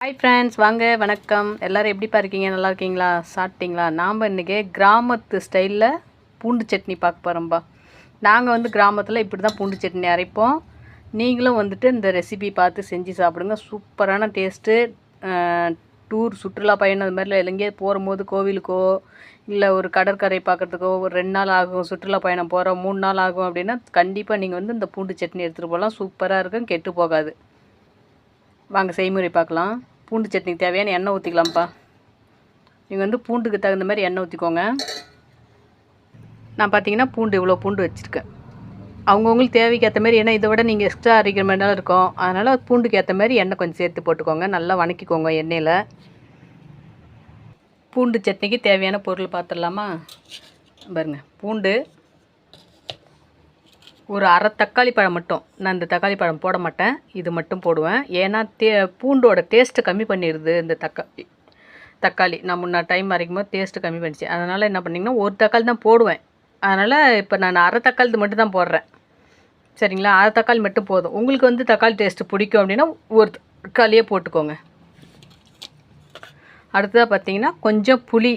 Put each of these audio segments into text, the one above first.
Hi friends வாங்க வணக்கம். எல்லோரும் எப்படிப்பா இருக்கீங்க? நல்லா இருக்கீங்களா? சாப்பிட்டீங்களா? நாம் இன்றைக்கி கிராமத்து ஸ்டைலில் பூண்டு சட்னி பார்க்க போகிறோம்ப்பா நாங்கள் வந்து கிராமத்தில் இப்படி தான் பூண்டு சட்னி அரைப்போம். நீங்களும் வந்துட்டு இந்த ரெசிபி பார்த்து செஞ்சு சாப்பிடுங்க. சூப்பரான டேஸ்ட்டு டூர் சுற்றுலா பயணம் அது மாதிரிலாம் எங்கேயே போகும்போது கோவிலுக்கோ இல்லை ஒரு கடற்கரை பார்க்குறதுக்கோ ஒரு ரெண்டு நாள் ஆகும் சுற்றுலா பயணம் போகிறோம் மூணு நாள் ஆகும் அப்படின்னா கண்டிப்பாக நீங்கள் வந்து இந்த பூண்டு சட்னி எடுத்துகிட்டு போகலாம் சூப்பராக இருக்கும் கெட்டு போகாது. வாங்க செய்முறை பார்க்கலாம். பூண்டு சட்னிக்கு தேவையான எண்ணெய் ஊற்றிக்கலாம்ப்பா நீங்கள் வந்து பூண்டுக்கு தகுந்த மாதிரி எண்ணெய் ஊற்றிக்கோங்க நான் பார்த்தீங்கன்னா பூண்டு இவ்வளோ பூண்டு வச்சுருக்கேன். அவங்கவுங்களுக்கு தேவைக்கு ஏற்ற மாதிரி ஏன்னா இதை விட நீங்கள் எக்ஸ்ட்ரா அரைக்கிற மாதிரிலாம் இருக்கும். அதனால் பூண்டுக்கு ஏற்ற மாதிரி எண்ணெய் கொஞ்சம் சேர்த்து போட்டுக்கோங்க. நல்லா வணக்கிக்கோங்க எண்ணெயில். பூண்டு சட்னிக்கு தேவையான பொருள் பார்த்துடலாமா பாருங்கள் பூண்டு ஒரு அரை தக்காளி பழம் மட்டும். நான் இந்த தக்காளி பழம் போட மாட்டேன். இது மட்டும் போடுவேன். ஏன்னா தே பூண்டோட டேஸ்ட்டு கம்மி பண்ணிடுது இந்த தக்காளி தக்காளி. நான் முன்ன டைம் வரைக்கும் போது டேஸ்ட்டு கம்மி பண்ணிச்சு. அதனால் என்ன பண்ணிங்கன்னா ஒரு தக்காளி தான் போடுவேன். அதனால் இப்போ நான் அரை தக்காளி மட்டும் தான் போடுறேன். சரிங்களா? அரை தக்காளி மட்டும் போதும். உங்களுக்கு வந்து தக்காளி டேஸ்ட்டு பிடிக்கும் அப்படின்னா ஒரு தக்காளியே போட்டுக்கோங்க. அடுத்ததாக பார்த்தீங்கன்னா கொஞ்சம் புளி.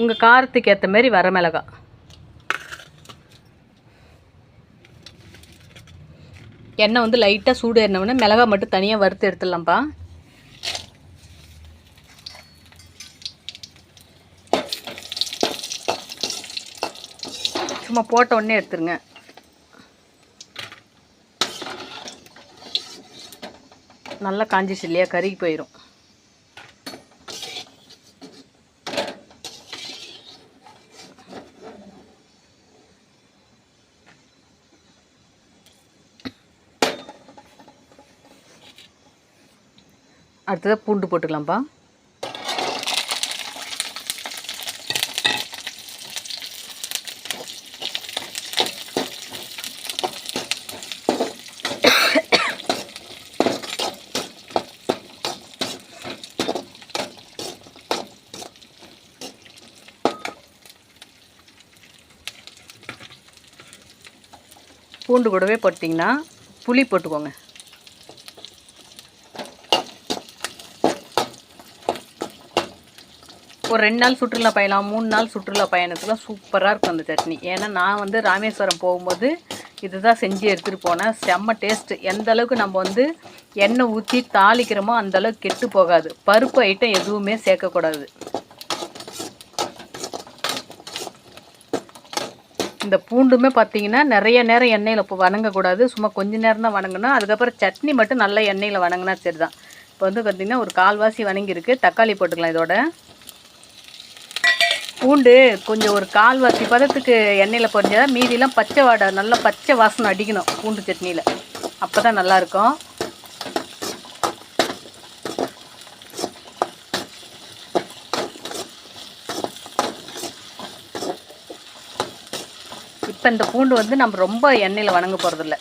உங்கள் காரத்துக்கு ஏற்ற மாதிரி வரமிளகா எண்ணெய் வந்து லைட்டாக சூடு ஏறினவுடனே மிளகா மட்டும் தனியாக வறுத்து எடுத்துடலாம்ப்பா சும்மா போட்ட உடனே எடுத்துருங்க. நல்லா காஞ்சிச்சு இல்லையா? கருகி போயிடும் அடுத்ததாக பூண்டு போட்டுக்கலாம்ப்பா பூண்டு கூடவே போட்டிங்கன்னா புளி போட்டுக்கோங்க. ஒரு ரெண்டு நாள் சுற்றுலா பயணம் மூணு நாள் சுற்றுலா பயணத்தில் சூப்பராக இருக்கும் அந்த சட்னி. ஏன்னா நான் வந்து ராமேஸ்வரம் போகும்போது இதுதான் செஞ்சு எடுத்துகிட்டு போனேன். செம்ம டேஸ்ட்டு எந்த அளவுக்கு நம்ம வந்து எண்ணெய் ஊற்றி தாளிக்கிறோமோ அந்தளவுக்கு கெட்டு போகாது. பருப்பு ஐட்டம் எதுவுமே சேர்க்கக்கூடாது. இந்த பூண்டுமே பார்த்தீங்கன்னா நிறைய நேரம் எண்ணெயில் இப்போ வணங்கக்கூடாது. சும்மா கொஞ்ச நேரம் தான் வணங்கணும் அதுக்கப்புறம் சட்னி மட்டும் நல்லா எண்ணெயில் வணங்கினா சரி தான் இப்போ வந்து பார்த்திங்கன்னா ஒரு கால்வாசி வணங்கியிருக்கு. தக்காளி போட்டுக்கலாம் இதோட. பூண்டு கொஞ்சம் ஒரு கால்வாசி பதத்துக்கு எண்ணெயில் பொரிஞ்சா மீதிலாம் பச்சை வாடை நல்லா பச்சை வாசனை அடிக்கணும் பூண்டு சட்னியில். அப்போ தான் நல்லாயிருக்கும் இப்போ இந்த பூண்டு வந்து நம்ம ரொம்ப எண்ணெயில் வணங்க போகிறதில்ல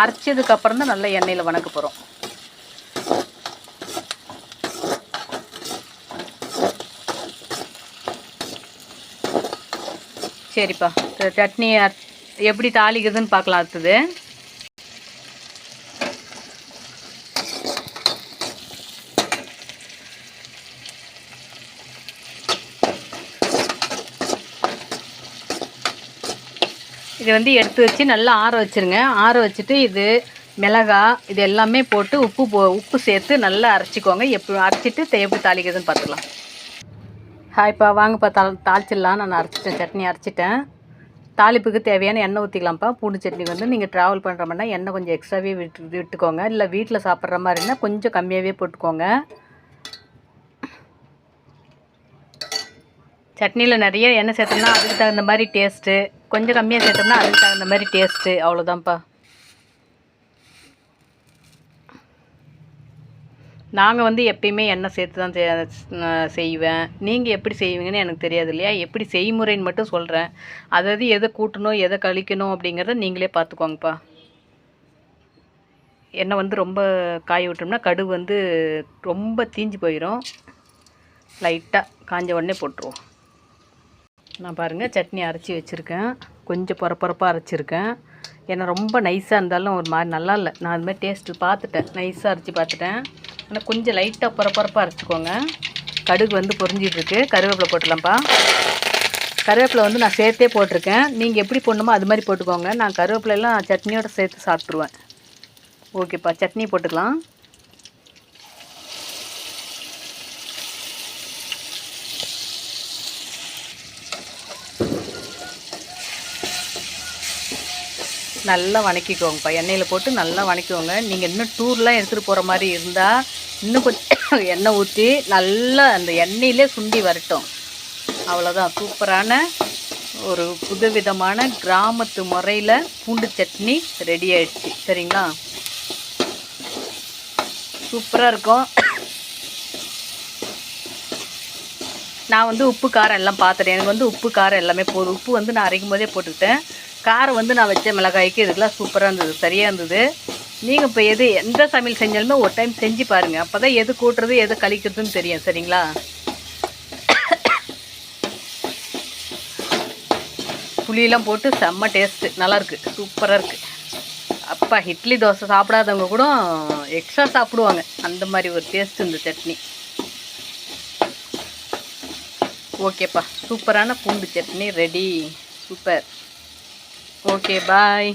அரைச்சதுக்கப்புறம் தான் நல்லா எண்ணெயில் வணங்க போகிறோம் சரிப்பா. சட்னி எப்படி தாளிக்கிறதுன்னு பார்க்கலாம் அடுத்தது. இது வந்து எடுத்து வச்சு நல்லா ஆற வச்சுருங்க. ஆற வச்சுட்டு இது மிளகா இது எல்லாமே போட்டு உப்பு போ உப்பு சேர்த்து நல்லா அரைச்சிக்கோங்க. எப்படி அரைச்சிட்டு எப்படி தாளிக்கிறதுன்னு பார்த்துக்கலாம். ஹாய்ப்பா வாங்கப்பா தா தாளிச்சிடலாம். நான் அரைச்சிட்டேன் சட்னி அரைச்சிட்டேன். தாளிப்புக்கு தேவையான எண்ணெய் ஊற்றிக்கலாம்ப்பா பூண்டு சட்னி வந்து நீங்கள் ட்ராவல் பண்ணுற மாதிரினா எண்ணெய் கொஞ்சம் எக்ஸ்ட்ராவே விட்டு விட்டுக்கோங்க. இல்லை வீட்டில் சாப்பிட்ற மாதிரினா கொஞ்சம் கம்மியாகவே போட்டுக்கோங்க. சட்னியில் நிறைய எண்ணெய் சேர்த்தோம்னா அதுக்கு தகுந்த மாதிரி டேஸ்ட்டு கொஞ்சம் கம்மியாக சேர்த்தோம்னா அதுக்கு தகுந்த மாதிரி டேஸ்ட்டு அவ்வளோதான்ப்பா நாங்கள் வந்து எப்பயுமே எண்ணெய் சேர்த்து தான் செய்வேன். நீங்கள் எப்படி செய்வீங்கன்னு எனக்கு தெரியாது இல்லையா? எப்படி செய்முறைன்னு மட்டும் சொல்கிறேன் அதாவது எதை கூட்டணும் எதை கழிக்கணும் அப்படிங்கிறத நீங்களே பார்த்துக்கோங்கப்பா. எண்ணெய் வந்து ரொம்ப காய விட்டோம்னா கடுகு வந்து ரொம்ப தீஞ்சு போயிடும் லைட்டாக காஞ்ச உடனே போட்டுருவோம். நான் பாருங்கள் சட்னி அரைச்சி வச்சுருக்கேன். கொஞ்சம் பொறப்பொறப்பாக அரைச்சிருக்கேன். ஏன்னா ரொம்ப நைஸாக இருந்தாலும் ஒரு மாதிரி நல்லா இல்லை. நான் அது மாதிரி டேஸ்ட்டு பார்த்துட்டேன். நைஸாக அரைச்சி பார்த்துட்டேன். ஆனால் கொஞ்சம் லைட்டாக பரபரப்பாக அரைச்சிக்கோங்க. கடுகு வந்து பொரிஞ்சிகிட்டுருக்கு கருவேப்பிலை போட்டுடலாம்ப்பா. கருவேப்பிலை வந்து நான் சேர்த்தே போட்டிருக்கேன். நீங்கள் எப்படி போடணுமோ அது மாதிரி போட்டுக்கோங்க. நான் கருவேப்பிலையெல்லாம் சட்னியோட சேர்த்து சாப்பிட்ருவேன் ஓகேப்பா சட்னி போட்டுக்கலாம். நல்லா வணக்கிக்கோங்கப்பா. எண்ணெயில் போட்டு நல்லா வணக்கிக்கோங்க. நீங்கள் இன்னும் டூர்லாம் எடுத்துகிட்டு போகிற மாதிரி இருந்தால் இன்னும் கொஞ்சம் எண்ணெய் ஊற்றி நல்லா அந்த எண்ணெயிலே சுண்டி வரட்டும். அவ்வளோதான் சூப்பரான ஒரு புதுவிதமான கிராமத்து முறையில் பூண்டு சட்னி ரெடி ஆயிடுச்சு. சரிங்களா? சூப்பராக இருக்கும். நான் வந்து உப்பு காரம் எல்லாம் பார்த்துட்டேன். எனக்கு வந்து உப்பு காரம் எல்லாமே போதும். உப்பு வந்து நான் அரைக்கும் போதே போட்டுக்கிட்டேன். காரம் வந்து நான் வச்ச மிளகாய்க்கு இதுக்கெல்லாம் சூப்பராக இருந்தது சரியாக இருந்தது. நீங்கள் இப்போ எது எந்த சமையல் செஞ்சாலுமே ஒரு டைம் செஞ்சு பாருங்கள் அப்போ தான் எது கூட்டுறது எது கழிக்கிறதுன்னு தெரியும் சரிங்களா? புளியெல்லாம் போட்டு செம்ம டேஸ்ட்டு நல்லாயிருக்கு சூப்பராக இருக்குது அப்பா இட்லி தோசை சாப்பிடாதவங்க கூட எக்ஸ்ட்ரா சாப்பிடுவாங்க. அந்த மாதிரி ஒரு டேஸ்ட் இந்த சட்னி. ஓகேப்பா. சூப்பரான பூண்டு chutney ready super. Okay bye